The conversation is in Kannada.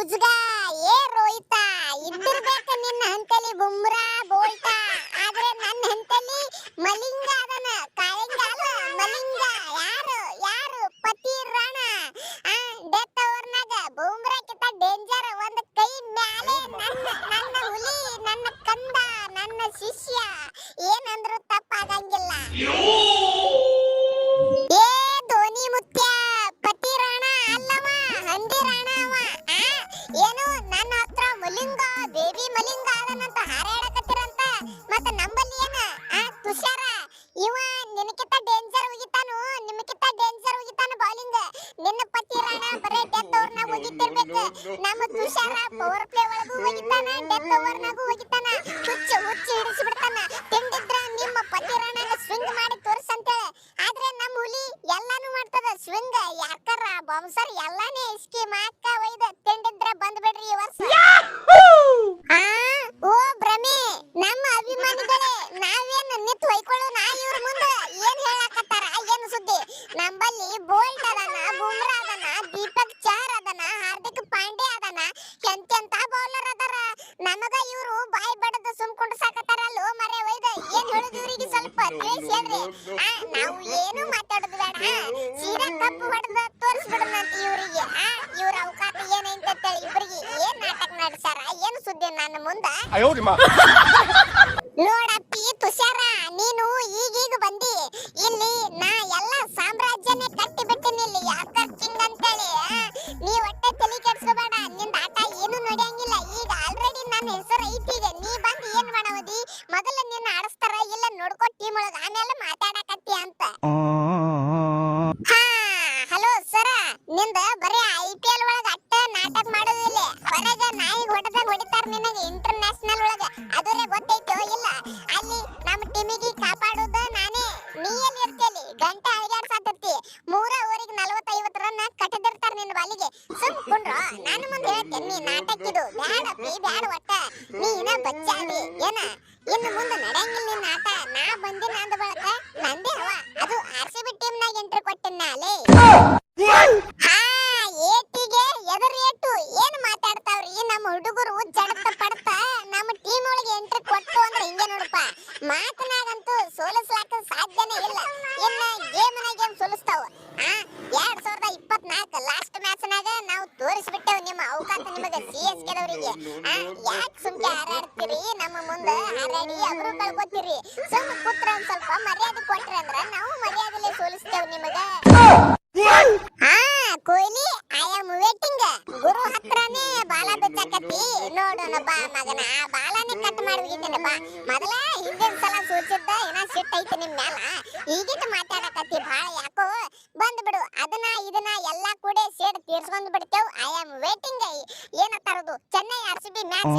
ಉಜ್ಗ, ಏ ರೋಹಿತ, ಇದ್ದಿರ್ಬೇಕ ನಿನ್ನ ಹಂತಲಿ ಬುಮ್ರಾ, ಬೋಲ್ಟ. ಆದ್ರೆ ನನ್ನ ಹಂತಲಿ ಮಲಿಂಗ ಅದನ ಕಾಯಂಗ ಅಲ್ಲ, ಮಲಿಂಗ. ಯಾರು ಯಾರು? ಪತಿ ರಾಣ. ಆ ಡೆತ್ ಓವರ್ನಾಗ ಬುಮ್ರಾ ಕಿತ ಡೇಂಜರ್ ಒಂದ್ ಕೈ ಮ್ಯಾಲೆ ನನ್ನ ನನ್ನ ಹುಲಿ, ನನ್ನ ಕಂದ, ನನ್ನ ಶಿಷ್ಯ. ಏನಂದ್ರು ತಪ್ಪಾಗಂಗಿಲ್ಲ. ಬೇಬಿ ಮಲಿಂಗ ಆದನಂತ ಹಾರಾಡಕತ್ತಿರಂತ. ಮತ್ತ ನಂಬಲ್ಲಿ ಏನ? ಆ, ತುಷಾರ, ಇವ ನಿನಕಿತ ಡೇಂಜರ್ ಹೋಗಿತಾನು ನಿಮಕಿತ ಡೇಂಜರ್ ಹೋಗಿತಾನು ಬೌಲಿಂಗ್ ನಿನ್ನ ಪತಿ ರಾಣ ಬರೇ ಡೆತ್ ಓವರ್ನಾಗ ಹೋಗಿತ್ತಿರ್ಬೇಕು ನಮ್ಮ ತುಷಾರ ಪವರ್ ಪ್ಲೇ ಒಳಗೂ ಹೋಗಿತಾನ ಡೆತ್ ಓವರ್ನಾಗೂ ಹೋಗಿತಾನ ಹುಚ್ಚು ಹುಚ್ಚು ಹಿಡಿಸ್ಬಿಡ್ತಾನ. ತಿಂಡಿದ್ರ ನಿಮ್ಮ ಪತಿ ರಾಣನ ಸ್ವಿಂಗ್ ಮಾಡಿ ತೋರ್ಸಂತೇಳಿ. ಆದ್ರೆ ನಮ್ಮ ಹುಲಿ ಎಲ್ಲಾನು ಮಾಡ್ತದ ಸ್ವಿಂಗ್ ಯಾಕರ ಬೌನ್ಸರ್ ಎಲ್ಲಾನೇ ಇಸ್ಕಿ ಮಾಕ ಒಯ್ದ ತಿಂಡಿದ್ರ ಬಂದ್ಬಿಡ್ರಿ ಈ ವರ್ಷ. ಆ, ಓ ಭ್ರಮೆ ನಮ್ಮ ಅಭಿಮಾನಿಗಳೇ ನಾವೇನು ನಿತ್ ಹೊಯ್ಕೊಳ್ಳೋ ನಾ ಇವ್ರ ಮುಂದೆ? ಏನ್ ಹೇಳಕತ್ತಾರ? ಏನು ಸುದ್ದಿ? ನಂಬಲ್ಲಿ ಬೋಲ್ಟ್ ಅದನ ಬುಮ್ರಾ ಅದನ ದೀಪಕ್ ಚಾರ್ ಅದನ ಹಾರ್ದಿಕ್ ಪಾಂಡೆ ಅದನ ಎಂತೆಂತ ಬೌಲರ್ ಅದಾರ? ನಮಗ ಇವ್ರು ಬಾಯಿ ಬಡದ ಸುಮ್ ಕುಂಡ್ಸಾಕತ್ತಾರಲ್ಲೋ ಮರೆ ಒಯ್ದ ಏನ್ ಹೇಳುದು ಸ್ವಲ್ಪ ತಿಳಿಸಿ ಹೇಳ್ರಿ. ಆ, ನಾವು ಸುದ್ದಿ ನನ್ನ ಮುಂದ. ನೋಡಪ್ಪಿ ತುಷಾರ ನೀನು ಈಗೀಗ ಬಂದಿ. ಇಲ್ಲಿ ನಾ ಎಲ್ಲ ಸಾಮ್ರಾಜ್ಯನೇ ಕಟ್ಟಿ ಬಿಟ್ಟಿನಿ ಇಲ್ಲಿ. ಯಾಕರ್ ಕಿಂಗ್ ಅಂತೇಳಿ ನೀ ಒಟ್ಟೆ ತಲೆ ಕೆಡ್ಸ್ಕೋಬೇಡ. ನಿಂದ ಆಟ ಏನು ನಡೆಯಂಗಿಲ್ಲ. ಈಗ ಆಲ್ರೆಡಿ ನನ್ನ ಹೆಸರು ಐತಿ ಈಗ. ನೀ ಬಂದು ಏನ್ ಮಾಡವದಿ? ಮೊದಲ ನಿನ್ನ ಆಡಿಸ್ತಾರ ಇಲ್ಲ ನೋಡ್ಕೋ ಟೀಮ್ ಒಳಗ. ಆಮೇಲೆ ಮಾತಾಡಕತ್ತಿ ಅಂತ. ಹಾ ಹಲೋ ಸರ. ನಿಂದ ಬರೀ ಐ ಪಿ ಎಲ್ ಒಳಗ ನಿನಗೆ ಇಂಟರ್ನ್ಯಾಷನಲ್ ಒಳಗ. ಅದರೇ ಗೊತ್ತೈತೋ ಇಲ್ಲ? ಅಲ್ಲಿ ನಮ್ಮ ಟೀಮಿಗೆ ಕಾಪಾಡೋದ ನಾನೇ. ನೀ ಎಲ್ಲಿ ಇರ್ತೀಲಿ ಗಂಟೆ ಅಳಿಗಾಡ್ಸಾತಿರ್ತಿ ಮೂರ ಓವರಿಗೆ ನಲವತ್ತೈವತ್ತು ರನ್ ಕಟ್ಟಿದಿರ್ತಾರ ನಿನ್ನ ಬಾಲಿಗೆ. ಸುಮ್ ಕುಂಡ್ರ. ನಾನು ಮುಂದೆ ಹೇಳ್ತೇನೆ ನೀ ನಾಟಕಿದು ಇದು ಬ್ಯಾಡ ಒಟ್ಟ. ನೀ ಇನ್ನ ಬಚ್ಚಾದಿ. ಏನ? ಇನ್ನು ಮುಂದೆ ನಡೆಯಂಗಿಲ್ಲ ನಿನ್ನ ಆಟ. ನಾ ಬಂದಿನ ಅಂದ ಬಳಕ ನಂದೇ ಹವ. ಅದು ಆರ್ ಸಿ ಬಿ ಟೀಮ್ನಾಗ ಎಂಟ್ರಿ ಕೊಟ್ಟಿನ ಅಲೇ ಹಾ ಮಾತನಾಗಂತೂ ಸೋಲಿಸ್ಲಾಕ ಸಾಧ್ಯನೇ ಇಲ್ಲ. ಇನ್ನ ಗೇಮ್ನ ಗೇಮ್ ಸೋಲಿಸ್ತಾವ. ಆ, ಎರಡ್ ಸಾವಿರದ ಇಪ್ಪತ್ನಾಲ್ಕು ಲಾಸ್ಟ್ ಮ್ಯಾಚ್ನಾಗ ನಾವು ತೋರಿಸ್ಬಿಟ್ಟೆವು ನಿಮ್ಮ ಅವಕಾಶ ನಿಮಗೆ ಸಿ ಎಸ್ ಕೆದವರಿಗೆ ಯಾಕೆ ಸುಮ್ಕೆ ಹಾರಾಡ್ತೀರಿ? ನಮ್ಮ ಮುಂದೆ ಹಾರಾಡಿ ಅವರು ಕಳ್ಕೊತೀರಿ ಸುಮ್ ಪುತ್ರ ಒಂದ್ ಸ್ವಲ್ಪ ಮರ್ಯಾದೆ ಕೊಟ್ರಿ ಅಂದ್ರ ನಾವು ಮರ್ಯಾದೆಲೆ ಸೋಲಿಸ್ತೇವೆ ನಿಮಗೆ. ಹಾ ಕೊಹ್ಲಿ ಐ ಆಮ್ ವೇಟಿಂಗ್ ಗುರು ಹತ್ರನೇ ಬಾಲ ಬಿಚ್ಚಾಕತ್ತಿ. ನೋಡೋಣ ಬಾ ಮಗನ, ಆ ಬಾಲನೇ ಕಟ್ ಮಾಡ್ಬಿಟ್ಟಿನ ಬಾ ಮೊದಲ ಹಿಂದಿನ ಸಲ ಸೂಚಿದ್ದ ಏನ ಸಿಟ್ ಐತಿ ನಿಮ್ ಮ್ಯಾಲ? ಈಗಿನ ಮಾತಾಡಕತ್ತಿ ಭಾಳ ಯಾಕೋ ಬಂದ್ ಬಿಡು. ಅದನ್ನ, ಇದನ್ನ ಎಲ್ಲಾ ಕೂಡ ಸೇಡ್ ತೀರ್ಸ್ಕೊಂಡ್ ಬಿಡ್ತೇವ್. I am waiting ತರದು Chennai R C B match